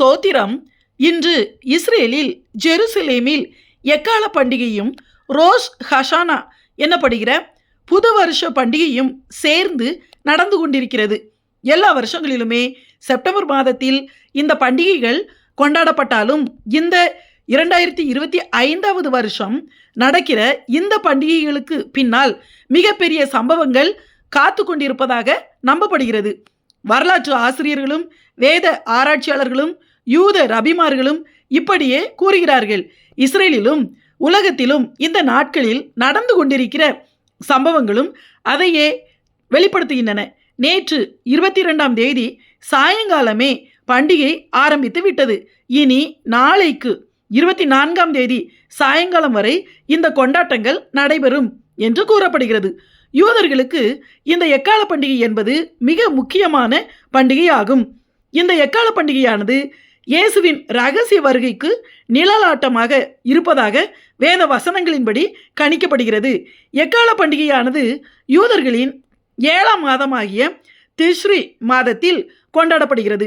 ஸ்தோத்திரம். இன்று இஸ்ரேலில் ஜெருசலேமில் எக்கால பண்டிகையும் ரோஸ் ஹஷானா என்னப்படுகிற புது வருஷ பண்டிகையும் சேர்ந்து நடந்து கொண்டிருக்கிறது. எல்லா வருஷங்களிலுமே செப்டம்பர் மாதத்தில் இந்த பண்டிகைகள் கொண்டாடப்பட்டாலும் இந்த இரண்டாயிரத்தி இருபத்தி ஐந்தாவது வருஷம் நடக்கிற இந்த பண்டிகைகளுக்கு பின்னால் மிகப்பெரிய சம்பவங்கள் காத்து கொண்டிருப்பதாக நம்பப்படுகிறது. வரலாற்று ஆசிரியர்களும் வேத ஆராய்ச்சியாளர்களும் யூத ரபிமார்களும் இப்படியே கூறுகிறார்கள். இஸ்ரேலிலும் உலகத்திலும் இந்த நாட்களில் நடந்து கொண்டிருக்கிற சம்பவங்களும் அதையே வெளிப்படுத்துகின்றன. நேற்று இருபத்தி ரெண்டாம் தேதி சாயங்காலமே பண்டிகை ஆரம்பித்து விட்டது. இனி நாளைக்கு இருபத்தி நான்காம் தேதி சாயங்காலம் வரை இந்த கொண்டாட்டங்கள் நடைபெறும் என்று கூறப்படுகிறது. யூதர்களுக்கு இந்த எக்கால பண்டிகை என்பது மிக முக்கியமான பண்டிகையாகும். இந்த எக்கால பண்டிகையானது இயேசுவின் ரகசிய வருகைக்கு நிழலாட்டமாக இருப்பதாக வேத வசனங்களின்படி கணிக்கப்படுகிறது. எக்கால பண்டிகையானது யூதர்களின் ஏழாம் மாதமாகிய திஸ்ரி மாதத்தில் கொண்டாடப்படுகிறது.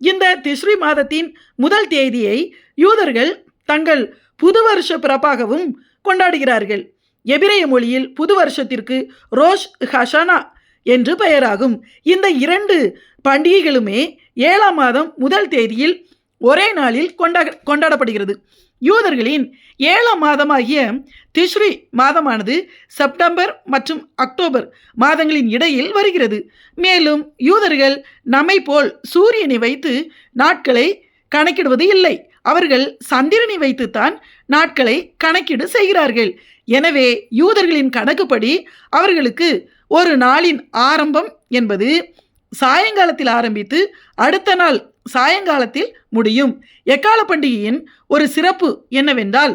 இந்த திஸ்ரி மாதத்தின் முதல் தேதியை யூதர்கள் தங்கள் புது வருஷ பிறப்பாகவும் கொண்டாடுகிறார்கள். எபிரேய மொழியில் புது வருஷத்திற்கு ரோஷ் ஹஷானா என்று பெயராகும். இந்த இரண்டு பண்டிகைகளுமே ஏழாம் மாதம் முதல் தேதியில் ஒரே நாளில் கொண்டா கொண்டாடப்படுகிறது. யூதர்களின் ஏழாம் மாதமாகிய திஸ்ரி மாதமானது செப்டம்பர் மற்றும் அக்டோபர் மாதங்களின் இடையில் வருகிறது. மேலும் யூதர்கள் நம்மை போல் சூரியனை வைத்து நாட்களை கணக்கிடுவது இல்லை. அவர்கள் சந்திரனை வைத்துத்தான் நாட்களை கணக்கீடு செய்கிறார்கள். எனவே யூதர்களின் கணக்குப்படி அவர்களுக்கு ஒரு நாளின் ஆரம்பம் என்பது சாயங்காலத்தில் ஆரம்பித்து அடுத்த நாள் சாயங்காலத்தில் முடியும். எக்கால பண்டிகையின் ஒரு சிறப்பு என்னவென்றால்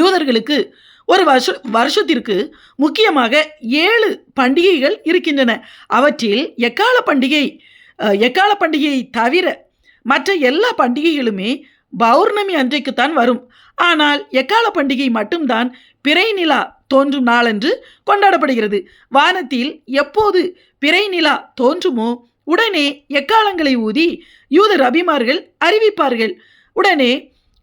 யூதர்களுக்கு ஒரு வருஷ வருஷத்திற்கு முக்கியமாக ஏழு பண்டிகைகள் இருக்கின்றன. அவற்றில் எக்கால பண்டிகை எக்கால பண்டிகையை தவிர மற்ற எல்லா பண்டிகைகளுமே பௌர்ணமி அன்றைக்குத்தான் வரும். ஆனால் எக்கால பண்டிகை மட்டும்தான் பிறை நிலா தோன்றும் நாளன்று கொண்டாடப்படுகிறது. வானத்தில் எப்போது பிறை நிலா தோன்றுமோ உடனே எக்காலங்களை ஊதி யூதர் ரபிமார்கள் அறிவிப்பார்கள். உடனே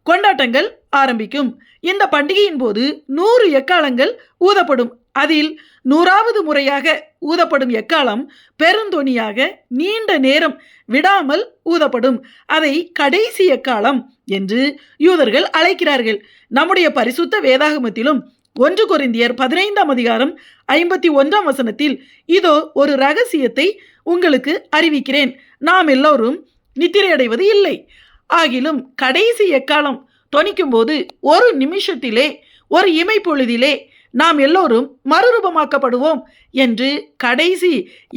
கொண்டாட்டங்கள் ஆரம்பிக்கும். இந்த பண்டிகையின் போது நூறு எக்காலங்கள் ஊதப்படும். அதில் நூறாவது முறையாக ஊதப்படும் எக்காலம் பெருந்தொனியாக நீண்ட நேரம் விடாமல் ஊதப்படும். அதை கடைசி எக்காலம் என்று யூதர்கள் அழைக்கிறார்கள். நம்முடைய பரிசுத்த வேதாகமத்திலும் ஒன்று கொரிந்தியர் பதினைந்தாம் அதிகாரம் ஐம்பத்தி ஒன்றாம் வசனத்தில் இதோ ஒரு ரகசியத்தை உங்களுக்கு அறிவிக்கிறேன். நாம் எல்லோரும் நித்திரையடைவது இல்லை. ஆகிலும் கடைசி எக்காலம் தொனிக்கும்போது ஒரு நிமிஷத்திலே ஒரு இமைப்பொழுதிலே நாம் எல்லோரும் மறுரூபமாக்கப்படுவோம் என்று கடைசி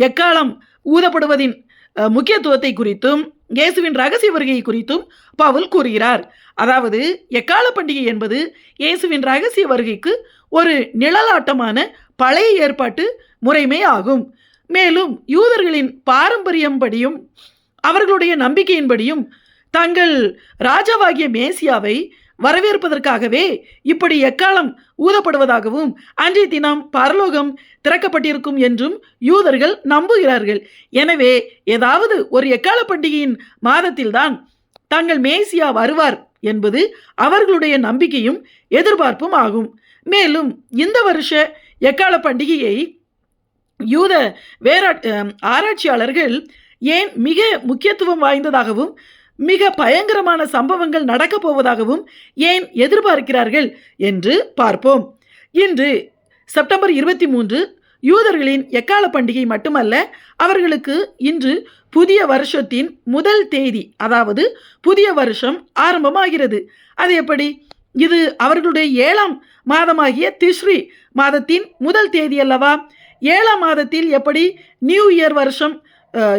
எக்காலம் ஊதப்படுவதின் முக்கியத்துவத்தை குறித்தும் இயேசுவின் ரகசிய வருகை குறித்தும் பவுல் கூறுகிறார். அதாவது எக்கால பண்டிகை என்பது இயேசுவின் ரகசிய வருகைக்கு ஒரு நிழலாட்டமான பழைய ஏற்பாட்டு முறைமை ஆகும் மேலும் யூதர்களின் பாரம்பரியம்படியும் அவர்களுடைய நம்பிக்கையின்படியும் தங்கள் ராஜாவாகிய மேசியாவை வரவேற்பதற்காகவே இப்படி எக்காலம் ஊதப்படுவதாகவும் அன்றைய தினம் பரலோகம் திறக்கப்பட்டிருக்கும் என்றும் யூதர்கள் நம்புகிறார்கள். எனவே ஏதாவது ஒரு எக்கால பண்டிகையின் மாதத்தில்தான் தங்கள் மேசியா வருவார் என்பது அவர்களுடைய நம்பிக்கையும் எதிர்பார்ப்பும் ஆகும். மேலும் இந்த வருஷ எக்கால பண்டிகையை யூத வேறா ஆராய்ச்சியாளர்கள் ஏன் மிக முக்கியத்துவம் வாய்ந்ததாகவும் மிக பயங்கரமான சம்பவங்கள் நடக்கப் போவதாகவும் ஏன் எதிர்பார்க்கிறார்கள் என்று பார்ப்போம். இன்று செப்டம்பர் இருபத்தி மூன்று யூதர்களின் எக்கால பண்டிகை மட்டுமல்ல அவர்களுக்கு இன்று புதிய வருஷத்தின் முதல் தேதி அதாவது புதிய வருஷம் ஆரம்பமாகிறது. அது எப்படி? இது அவர்களுடைய ஏழாம் மாதமாகிய திஸ்ரி மாதத்தின் முதல் தேதி அல்லவா? ஏழாம் மாதத்தில் எப்படி நியூ இயர் வருஷம்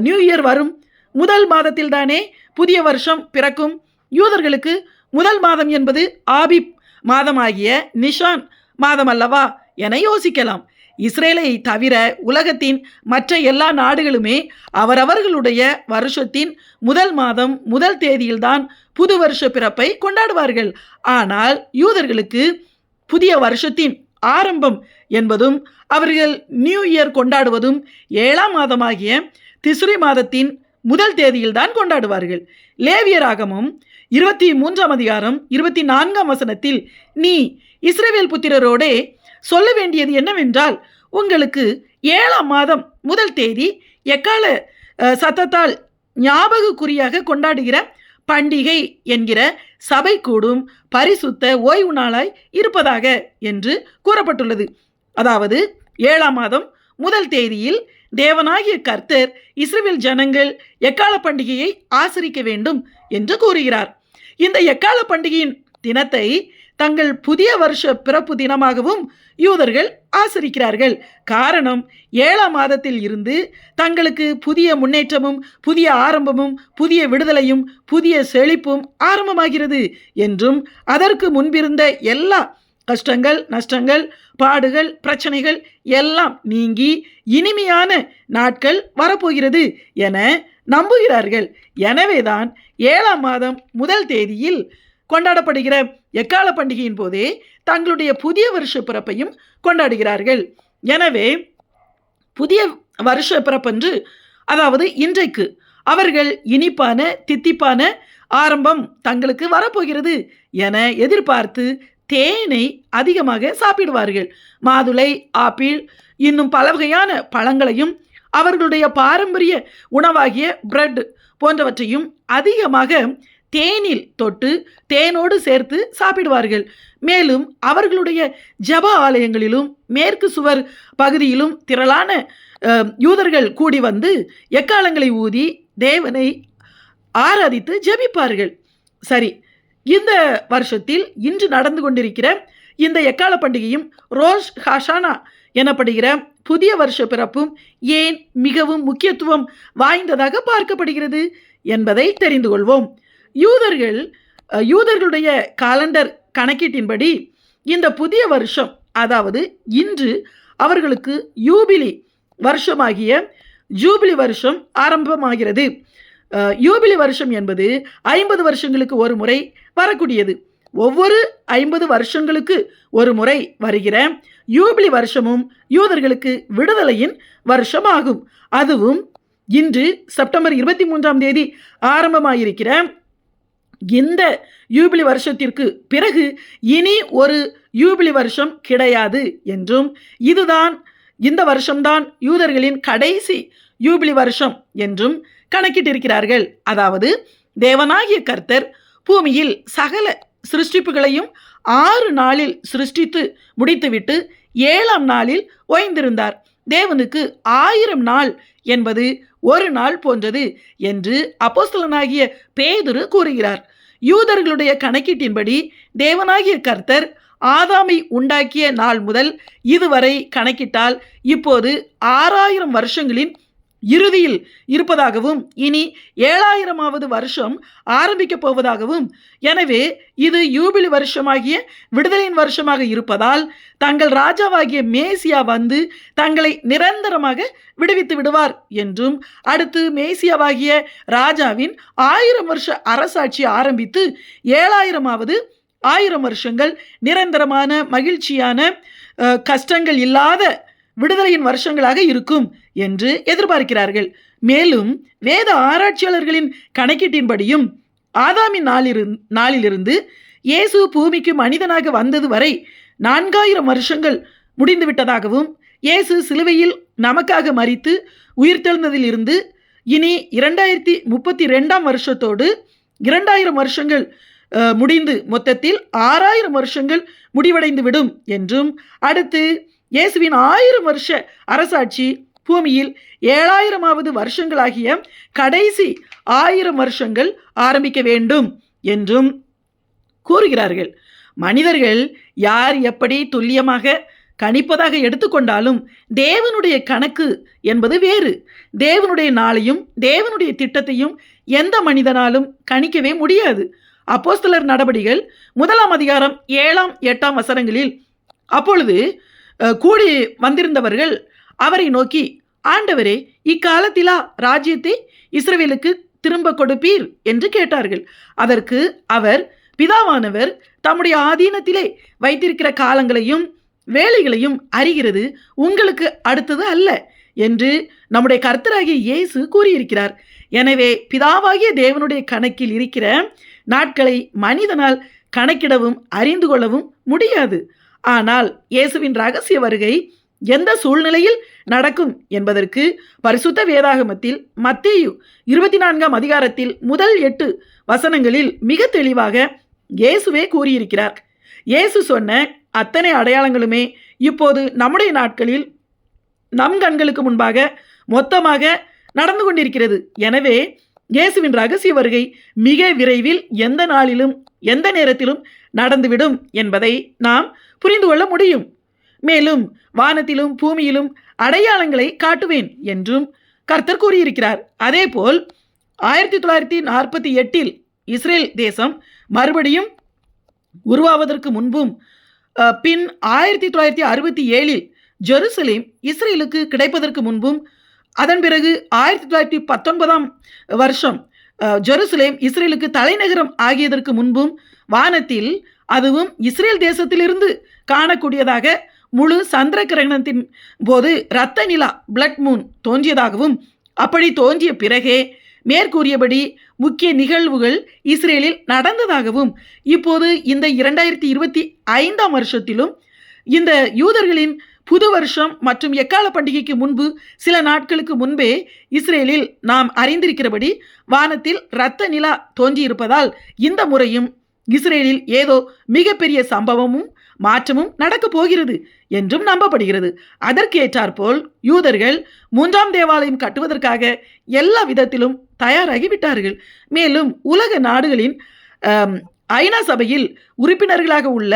நியூ இயர் வரும்? முதல் மாதத்தில் தானே புதிய வருஷம் பிறக்கும். யூதர்களுக்கு முதல் மாதம் என்பது ஆபிப் மாதமாகிய நிஷான் மாதம் அல்லவா என யோசிக்கலாம். இஸ்ரேலை தவிர உலகத்தின் மற்ற எல்லா நாடுகளுமே அவரவர்களுடைய வருஷத்தின் முதல் மாதம் முதல் தேதியில்தான் புது வருஷ பிறப்பை கொண்டாடுவார்கள். ஆனால் யூதர்களுக்கு புதிய வருஷத்தின் ஆரம்பம் என்பதும் அவர்கள் நியூ இயர் கொண்டாடுவதும் ஏழாம் மாதமாகிய திசுரி மாதத்தின் முதல் தேதியில்தான் கொண்டாடுவார்கள். லேவியராகமும் இருபத்தி மூன்றாம் அதிகாரம் இருபத்தி நான்காம் வசனத்தில் நீ இஸ்ரேவேல் புத்திரரோடே சொல்ல வேண்டியது என்னவென்றால் உங்களுக்கு ஏழாம் மாதம் முதல் தேதி எக்கால சத்தத்தால் ஞாபகக்குறியாக கொண்டாடுகிற பண்டிகை என்கிற சபை கூடும் பரிசுத்த ஓய்வு நாளாய் இருப்பதாக என்று கூறப்பட்டுள்ளது. அதாவது ஏழாம் மாதம் முதல் தேதியில் தேவனாகிய கர்த்தர் இஸ்ரேல் ஜனங்கள் எக்கால பண்டிகையை ஆசரிக்க வேண்டும் என்று கூறுகிறார். இந்த எக்கால பண்டிகையின் தினத்தை தங்கள் புதிய வருஷ பிறப்பு தினமாகவும் யூதர்கள் ஆசரிக்கிறார்கள். காரணம் ஏழாம் மாதத்தில் இருந்து தங்களுக்கு புதிய முன்னேற்றமும் புதிய ஆரம்பமும் புதிய விடுதலையும் புதிய செழிப்பும் ஆரம்பமாகிறது என்றும் அதற்கு முன்பிருந்த எல்லா கஷ்டங்கள் நஷ்டங்கள் பாடுகள் பிரச்சனைகள் எல்லாம் நீங்கி இனிமையான நாட்கள் வரப்போகிறது என நம்புகிறார்கள். எனவேதான் ஏழாம் மாதம் முதல் தேதியில் கொண்டாடப்படுகிற எக்கால பண்டிகையின் போதே தங்களுடைய புதிய வருஷ பிறப்பையும் கொண்டாடுகிறார்கள். எனவே புதிய வருஷ பிறப்பன்று அதாவது இன்றைக்கு அவர்கள் இனிப்பான தித்திப்பான ஆரம்பம் தங்களுக்கு வரப்போகிறது என எதிர்பார்த்து தேனை அதிகமாக சாப்பிடுவார்கள். மாதுளை ஆப்பிள் இன்னும் பல வகையான பழங்களையும் அவர்களுடைய பாரம்பரிய உணவாகிய பிரெட் போன்றவற்றையும் அதிகமாக தேனில் தொட்டு தேனோடு சேர்த்து சாப்பிடுவார்கள். மேலும் அவர்களுடைய ஜப ஆலயங்களிலும் மேற்கு சுவர் பகுதியிலும் திரளான யூதர்கள் கூடி வந்து எக்காலங்களை ஊதி தேவனை ஆராதித்து ஜெபிப்பார்கள். சரி இந்த வருஷத்தில் இன்று நடந்து கொண்டிருக்கிற இந்த எக்கால பண்டிகையும் ரோஷ் ஹாஷானா எனப்படுகிற புதிய வருஷ பிறப்பும் ஏன் மிகவும் முக்கியத்துவம் வாய்ந்ததாக பார்க்கப்படுகிறது என்பதை தெரிந்து கொள்வோம். யூதர்கள் யூதர்களுடைய காலண்டர் கணக்கீட்டின்படி இந்த புதிய வருஷம் அதாவது இன்று அவர்களுக்கு யூபிலி வருஷமாகிய ஜூபிலி வருஷம் ஆரம்பமாகிறது. யூபிலி வருஷம் என்பது ஐம்பது வருஷங்களுக்கு ஒரு முறை வரக்கூடியது. ஒவ்வொரு ஐம்பது வருஷங்களுக்கு ஒரு முறை வருகிற யூபிலி வருஷமும் யூதர்களுக்கு விடுதலையின் வருஷமாகும். அதுவும் இன்று செப்டம்பர் இருபத்தி மூன்றாம் தேதி ஆரம்பமாயிருக்கிற இந்த யூபிலி வருஷத்திற்கு பிறகு இனி ஒரு யூபிலி வருஷம் கிடையாது என்றும் இதுதான் இந்த வருஷம்தான் யூதர்களின் கடைசி யூபிலி வருஷம் என்றும் கணக்கிட்டிருக்கிறார்கள். அதாவது தேவனாகிய கர்த்தர் பூமியில் சகல சிருஷ்டிப்புகளையும் ஆறு நாளில் சிருஷ்டித்து முடித்துவிட்டு ஏழாம் நாளில் ஓய்ந்திருந்தார். தேவனுக்கு ஆயிரம் நாள் என்பது ஒரு நாள் போன்றது என்று அப்போஸ்தலனாகிய பேதுரு கூறுகிறார். யூதர்களுடைய கணக்கீட்டின்படி தேவனாகிய கர்த்தர் ஆதாமை உண்டாக்கிய நாள் முதல் இதுவரை கணக்கிட்டால் இப்போது ஆறாயிரம் வருஷங்களின் இறுதியில் இருப்பதாகவும் இனி ஏழாயிரமாவது வருஷம் ஆரம்பிக்கப் போவதாகவும் எனவே இது யூபிலி வருஷமாகிய விடுதலையின் வருஷமாக இருப்பதால் தங்கள் ராஜாவாகிய மேசியா வந்து தங்களை நிரந்தரமாக விடுவித்து விடுவார் என்றும் அடுத்து மேசியாவாகிய ராஜாவின் ஆயிரம் வருஷ அரசாட்சி ஆரம்பித்து ஏழாயிரமாவது ஆயிரம் வருஷங்கள் நிரந்தரமான மகிழ்ச்சியான கஷ்டங்கள் இல்லாத விடுதலையின் வருஷங்களாக இருக்கும் என்று எதிர்பார்க்கிறார்கள். மேலும் வேத ஆராய்ச்சியாளர்களின் கணக்கீட்டின்படியும் ஆதாமின் நாளிரு நாளிலிருந்து இயேசு பூமிக்கு மனிதனாக வந்தது வரை நான்காயிரம் வருஷங்கள் முடிந்துவிட்டதாகவும் இயேசு சிலுவையில் நமக்காக மரித்து உயிர்த்தெழுந்ததிலிருந்து இனி இரண்டாயிரத்தி முப்பத்தி ரெண்டாம் வருஷத்தோடு இரண்டாயிரம் வருஷங்கள் முடிந்து மொத்தத்தில் ஆறாயிரம் வருஷங்கள் முடிவடைந்து விடும் என்றும் அடுத்து இயேசுவின் ஆயிரம் வருஷ அரசாட்சி பூமியில் ஏழாயிரமாவது வருஷங்களாகிய கடைசி ஆயிரம் வருஷங்கள் ஆரம்பிக்க வேண்டும் என்றும் கூறுகிறார்கள். மனிதர்கள் யார் எப்படி துல்லியமாக கணிப்பதாக எடுத்துக்கொண்டாலும் தேவனுடைய கணக்கு என்பது வேறு. தேவனுடைய நாளையும் தேவனுடைய திட்டத்தையும் எந்த மனிதனாலும் கணிக்கவே முடியாது. அப்போஸ்தலர் நடபடிகள் முதலாம் அதிகாரம் ஏழாம் எட்டாம் வசனங்களில் அப்பொழுது கூடி வந்திருந்தவர்கள் அவரை நோக்கி ஆண்டவரே இக்காலத்திலா ராஜ்யத்தை இஸ்ரவேலுக்கு திரும்ப கொடுப்பீர்? என்று கேட்டார்கள். அதற்கு அவர் பிதாவானவர் தம்முடைய ஆதீனத்திலே வைத்திருக்கிற காலங்களையும் வேலைகளையும் அறிகிறது உங்களுக்கு அடுத்தது அல்ல என்று நம்முடைய கர்த்தராகிய இயேசு கூறியிருக்கிறார். எனவே பிதாவாகிய தேவனுடைய கணக்கில் இருக்கிற நாட்களை மனிதனால் கணக்கிடவும் அறிந்து கொள்ளவும் முடியாது. ஆனால் இயேசுவின் ரகசிய வருகை எந்த சூழ்நிலையில் நடக்கும் என்பதற்கு பரிசுத்த வேதாகமத்தில் மத்தேயு இருபத்தி நான்காம் அதிகாரத்தில் முதல் எட்டு வசனங்களில் மிக தெளிவாக இயேசுவே கூறியிருக்கிறார். இயேசு சொன்ன அத்தனை அடையாளங்களுமே இப்போது நம்முடைய நாட்களில் நம் கண்களுக்கு முன்பாக மொத்தமாக நடந்து கொண்டிருக்கிறது. எனவே இயேசுவின் ரகசிய வருகை மிக விரைவில் எந்த நாளிலும் எந்த நேரத்திலும் நடந்துவிடும் என்பதை நாம் புரிந்து கொள்ள முடியும். மேலும் வானத்திலும் பூமியிலும் அடையாளங்களை காட்டுவேன் என்றும் கர்த்தர் கூறியிருக்கிறார். அதேபோல் ஆயிரத்தி தொள்ளாயிரத்தி நாற்பத்தி எட்டில் இஸ்ரேல் தேசம் மறுபடியும் உருவாவதற்கு முன்பும் பின் ஆயிரத்தி தொள்ளாயிரத்தி அறுபத்தி ஏழில் ஜெருசலேம் இஸ்ரேலுக்கு கிடைப்பதற்கு முன்பும் அதன் பிறகு ஆயிரத்தி தொள்ளாயிரத்தி பத்தொன்பதாம் வருஷம் ஜெருசலேம் இஸ்ரேலுக்கு தலைநகரம் ஆகியதற்கு முன்பும் வானத்தில் அதுவும் இஸ்ரேல் தேசத்திலிருந்து காணக்கூடியதாக முழு சந்திர கிரகணத்தின் போது இரத்த நிலா பிளட் மூன் தோன்றியதாகவும் அப்படி தோன்றிய பிறகே மேற்கூறியபடி முக்கிய நிகழ்வுகள் இஸ்ரேலில் நடந்ததாகவும் இப்போது இந்த இரண்டாயிரத்தி இருபத்தி ஐந்தாம் வருஷத்திலும் இந்த யூதர்களின் புது வருஷம் மற்றும் எக்கால பண்டிகைக்கு முன்பு சில நாட்களுக்கு முன்பே இஸ்ரேலில் நாம் அறிந்திருக்கிறபடி வானத்தில் இரத்த நிலா தோன்றியிருப்பதால் இந்த முறையும் இஸ்ரேலில் ஏதோ மிகப்பெரிய சம்பவமும் மாற்றமும் நடக்கப் போகிறது என்றும் நம்பப்படுகிறது. அதற்கேற்றாற்போல் யூதர்கள் மூன்றாம் தேவாலயம் கட்டுவதற்காக எல்லா விதத்திலும் தயாராகி விட்டார்கள் மேலும் உலக நாடுகளின் ஐநா சபையில் உறுப்பினர்களாக உள்ள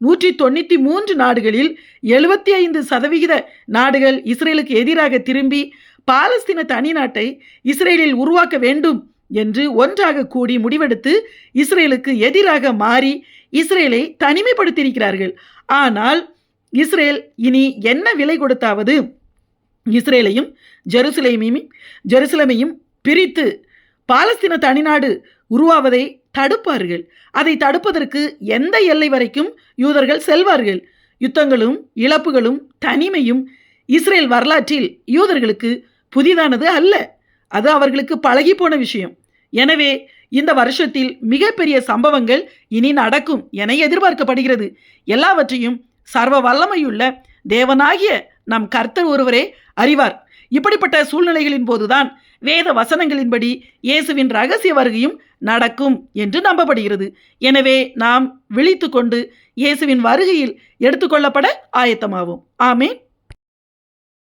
நூற்றி தொண்ணூற்றி மூன்று நாடுகளில் எழுபத்தி ஐந்து சதவிகித நாடுகள் இஸ்ரேலுக்கு எதிராக திரும்பி பாலஸ்தீன தனி நாட்டை இஸ்ரேலில் உருவாக்க வேண்டும் என்று ஒன்றாக கூடி முடிவெடுத்து இஸ்ரேலுக்கு எதிராக மாறி இஸ்ரேலை தனிமைப்படுத்தியிருக்கிறார்கள். ஆனால் இஸ்ரேல் இனி என்ன விலை கொடுத்தாவது? இஸ்ரேலையும் ஜெருசலேமையும் ஜெருசலேமையும் பிரித்து பாலஸ்தீன தனிநாடு உருவாவதை தடுப்பார்கள். அதை தடுப்பதற்கு எந்த எல்லை வரைக்கும் யூதர்கள் செல்வார்கள்? யுத்தங்களும் இழப்புகளும் தனிமையும் இஸ்ரேல் வரலாற்றில் யூதர்களுக்கு புதிதானது அல்ல. அது அவர்களுக்கு பழகி போன விஷயம். எனவே இந்த வருஷத்தில் மிகப்பெரிய சம்பவங்கள் இனி நடக்கும் என எதிர்பார்க்கப்படுகிறது. எல்லாவற்றையும் சர்வ வல்லமையுள்ள தேவனாகிய நம் கர்த்தர் ஒருவரே அறிவார். இப்படிப்பட்ட சூழ்நிலைகளின் போதுதான் வேத வசனங்களின்படி இயேசுவின் ரகசிய வருகையும் நடக்கும் என்று நம்பப்படுகிறது. எனவே நாம் விழித்து கொண்டு இயேசுவின் வருகையில் எடுத்துக்கொள்ளப்பட ஆயத்தமாவோம். ஆமேன்.